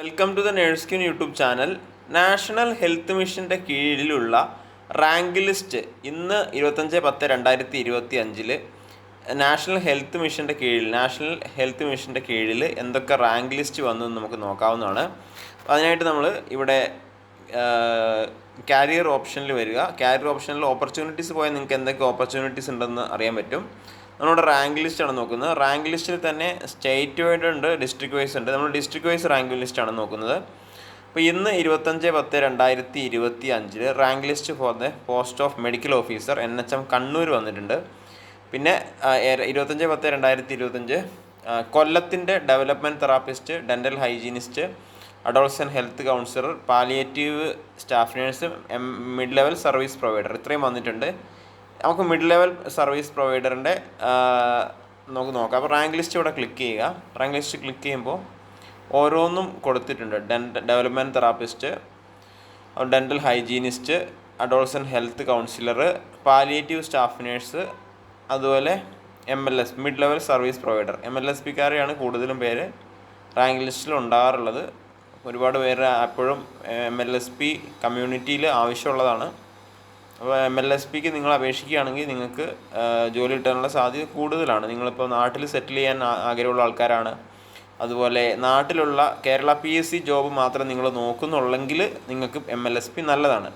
Welcome to the nurse queen YouTube channel national health മിഷന്റെ കീഴിലുള്ള rank list ഇന്ന് ഇരുപത്തഞ്ച് പത്ത് രണ്ടായിരത്തി ഇരുപത്തി അഞ്ചിൽ നാഷണൽ ഹെൽത്ത് മിഷന്റെ കീഴിൽ നാഷണൽ ഹെൽത്ത് മിഷന്റെ കീഴിൽ എന്തൊക്കെ റാങ്ക് ലിസ്റ്റ് വന്നു എന്ന് നമുക്ക് നോക്കാവുന്നതാണ്. അതിനായിട്ട് നമ്മൾ ഇവിടെ കാരിയർ ഓപ്ഷനിൽ വരിക. കാരിയർ ഓപ്ഷനിൽ ഓപ്പർച്യൂണിറ്റീസ് പോയാൽ നിങ്ങൾക്ക് എന്തൊക്കെ ഓപ്പർച്യൂണിറ്റീസ് ഉണ്ടെന്ന് അറിയാൻ പറ്റും. നമ്മളിവിടെ റാങ്ക് ലിസ്റ്റാണ് നോക്കുന്നത്. റാങ്ക് ലിസ്റ്റിൽ തന്നെ സ്റ്റേറ്റ് വൈഡ് ഉണ്ട് ഡിസ്ട്രിക്ട് വൈസ് ഉണ്ട്. നമ്മൾ ഡിസ്ട്രിക്ട് വൈസ് റാങ്ക് ലിസ്റ്റാണ് നോക്കുന്നത്. അപ്പോൾ ഇന്ന് ഇരുപത്തഞ്ച് പത്ത് രണ്ടായിരത്തി ഇരുപത്തി അഞ്ചിൽ rank list for the post of medical officer N H M Kannur വന്നിട്ടുണ്ട്. പിന്നെ ഇരുപത്തഞ്ച് പത്ത് രണ്ടായിരത്തി ഇരുപത്തഞ്ച് കൊല്ലത്തിന്റെ development therapist dental hygienist adolescent health counsellor palliative staff nurse mid level service provider ഇത്രയും വന്നിട്ടുണ്ട്. നമുക്ക് മിഡ് ലെവൽ സർവീസ് പ്രൊവൈഡറിന്റെ നമുക്ക് നോക്കാം. അപ്പോൾ റാങ്ക് ലിസ്റ്റ് ഇവിടെ ക്ലിക്ക് ചെയ്യുക. റാങ്ക് ലിസ്റ്റ് ക്ലിക്ക് ചെയ്യുമ്പോൾ ഓരോന്നും കൊടുത്തിട്ടുണ്ട്. Dent development therapist dental hygienist adolescent health counsellor palliative staff nurse അതുപോലെ M L S mid level service provider M L S പിക്കാരെയാണ് കൂടുതലും പേര് റാങ്ക് ലിസ്റ്റിൽ ഉണ്ടാകാറുള്ളത്. ഒരുപാട് പേര് അപ്പോഴും എം എൽ എസ് പി കമ്മ്യൂണിറ്റിയിൽ ആവശ്യമുള്ളതാണ്. എം എൽ എസ് പിക്ക് നിങ്ങൾ അപേക്ഷിക്കുകയാണെങ്കിൽ നിങ്ങൾക്ക് ജോലി കിട്ടാനുള്ള സാധ്യത കൂടുതലാണ്. നിങ്ങളിപ്പോൾ നാട്ടിൽ സെറ്റിൽ ചെയ്യാൻ ആഗ്രഹമുള്ള ആൾക്കാരാണ്. അതുപോലെ നാട്ടിലുള്ള Kerala P S C job മാത്രം നിങ്ങൾ നോക്കുന്നുള്ളെങ്കിൽ നിങ്ങൾക്ക് എം എൽ എസ് പി നല്ലതാണ്.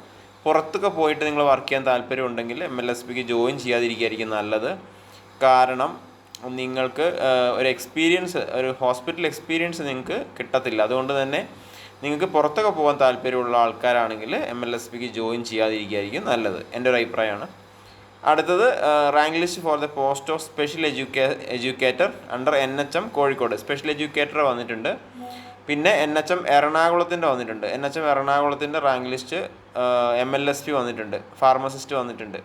പുറത്തൊക്കെ പോയിട്ട് നിങ്ങൾ വർക്ക് ചെയ്യാൻ താല്പര്യമുണ്ടെങ്കിൽ എം എൽ എസ് പിക്ക് ജോയിൻ ചെയ്യാതിരിക്കുകയായിരിക്കും നല്ലത്. കാരണം നിങ്ങൾക്ക് ഒരു എക്സ്പീരിയൻസ് ഒരു ഹോസ്പിറ്റൽ എക്സ്പീരിയൻസ് നിങ്ങൾക്ക് കിട്ടത്തില്ല. അതുകൊണ്ട് തന്നെ നിങ്ങൾക്ക് പുറത്തൊക്കെ പോകാൻ താല്പര്യമുള്ള ആൾക്കാരാണെങ്കിൽ എം എൽ എസ് പിക്ക് ജോയിൻ ചെയ്യാതിരിക്കുകയായിരിക്കും നല്ലത്. എന്റെ ഒരു അഭിപ്രായമാണ്. അടുത്തത് rank list for the post of special educa educator under N H M Kozhikode. Special educator വന്നിട്ടുണ്ട്. പിന്നെ എൻ എച്ച് എം എറണാകുളത്തിന്റെ വന്നിട്ടുണ്ട്. N H M എറണാകുളത്തിന്റെ rank list M L S P വന്നിട്ടുണ്ട്. ഫാർമസിസ്റ്റ് വന്നിട്ടുണ്ട്.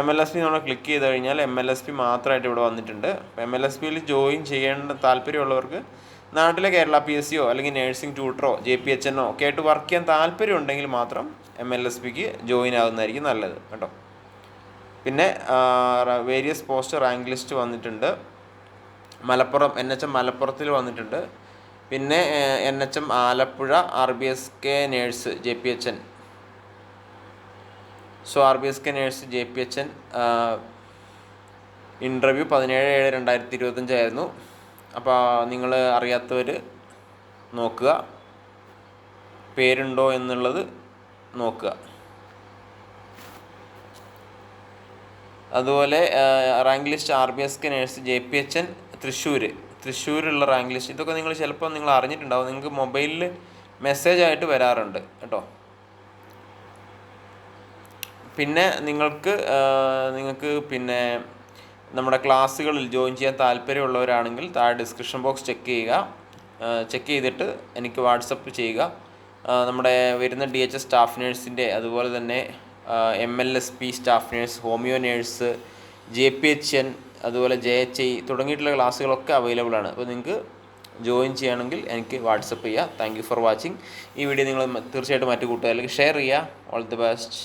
എം എൽ എസ് പി നമ്മൾ click ചെയ്ത് കഴിഞ്ഞാൽ M L S P മാത്രമായിട്ട് ഇവിടെ വന്നിട്ടുണ്ട്. എം എൽ എസ് പിയിൽ ജോയിൻ ചെയ്യേണ്ട താല്പര്യമുള്ളവർക്ക് നാട്ടിലെ കേരള പി എസ് സിയോ അല്ലെങ്കിൽ നഴ്സിംഗ് ട്യൂട്ടറോ ജെ പി എച്ച് എന്നോ ഒക്കെ ആയിട്ട് വർക്ക് ചെയ്യാൻ താല്പര്യം ഉണ്ടെങ്കിൽ മാത്രം എം എൽ എസ് പിക്ക് ജോയിൻ ആകുന്നതായിരിക്കും നല്ലത് കേട്ടോ. പിന്നെ വേരിയസ് പോസ്റ്റ് റാങ്ക് ലിസ്റ്റ് വന്നിട്ടുണ്ട്. മലപ്പുറം എൻ എച്ച് എം മലപ്പുറത്തിൽ വന്നിട്ടുണ്ട്. പിന്നെ N H M Alappuzha R B S K nurse J P H N. So R B S K nurse J P H N interview പതിനേഴ് ഏഴ് രണ്ടായിരത്തി ഇരുപത്തഞ്ചായിരുന്നു അപ്പോൾ നിങ്ങൾ അറിയാത്തവർ നോക്കുക. പേരുണ്ടോ എന്നുള്ളത് നോക്കുക. അതുപോലെ rank list R B S K nurse J P H N Thrissur തൃശ്ശൂരുള്ള rank list ഇതൊക്കെ നിങ്ങൾ ചിലപ്പോൾ നിങ്ങൾ അറിഞ്ഞിട്ടുണ്ടാവും. നിങ്ങൾക്ക് മൊബൈലിൽ മെസ്സേജ് ആയിട്ട് വരാറുണ്ട് കേട്ടോ. പിന്നെ നിങ്ങൾക്ക് നിങ്ങൾക്ക് പിന്നെ നമ്മുടെ ക്ലാസ്സുകളിൽ ജോയിൻ ചെയ്യാൻ താല്പര്യമുള്ളവരാണെങ്കിൽ താഴെ ഡിസ്ക്രിപ്ഷൻ ബോക്സ് ചെക്ക് ചെയ്യുക. ചെക്ക് ചെയ്തിട്ട് എനിക്ക് വാട്സപ്പ് ചെയ്യുക. നമ്മുടെ വരുന്ന ഡി എച്ച് എസ് സ്റ്റാഫ് നേഴ്സിന്റെ അതുപോലെ തന്നെ M L S P staff nurse homeo nurse J P H N അതുപോലെ ജെ എച്ച് ഐ തുടങ്ങിയിട്ടുള്ള ക്ലാസ്സുകളൊക്കെ അവൈലബിൾ ആണ്. അപ്പോൾ നിങ്ങൾക്ക് ജോയിൻ ചെയ്യുകയാണെങ്കിൽ എനിക്ക് വാട്സപ്പ് ചെയ്യുക. താങ്ക് യു ഫോർ വാച്ചിങ് ഈ വീഡിയോ നിങ്ങൾ തീർച്ചയായിട്ടും മറ്റു കൂട്ടുകാരിലേക്ക് ഷെയർ ചെയ്യുക. All the best